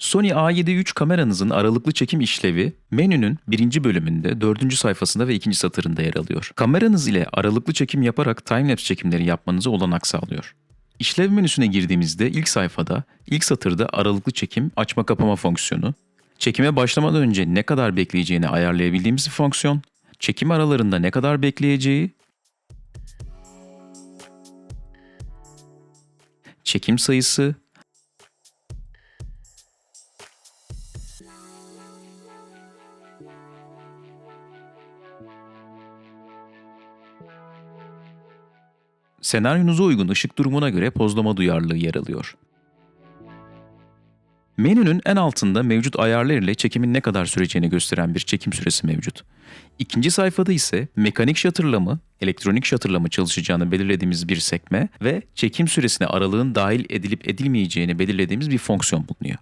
Sony A7 III kameranızın aralıklı çekim işlevi menünün birinci bölümünde dördüncü sayfasında ve ikinci satırında yer alıyor. Kameranız ile aralıklı çekim yaparak timelapse çekimleri yapmanızı olanak sağlıyor. İşlev menüsüne girdiğimizde ilk sayfada, ilk satırda aralıklı çekim açma kapama fonksiyonu, çekime başlamadan önce ne kadar bekleyeceğini ayarlayabildiğimiz bir fonksiyon, çekim aralarında ne kadar bekleyeceği, çekim sayısı, senaryonuza uygun ışık durumuna göre pozlama duyarlılığı yer alıyor. Menünün en altında mevcut ayarlar ile çekimin ne kadar süreceğini gösteren bir çekim süresi mevcut. İkinci sayfada ise mekanik şatırla elektronik şatırla mı çalışacağını belirlediğimiz bir sekme ve çekim süresine aralığın dahil edilip edilmeyeceğini belirlediğimiz bir fonksiyon bulunuyor.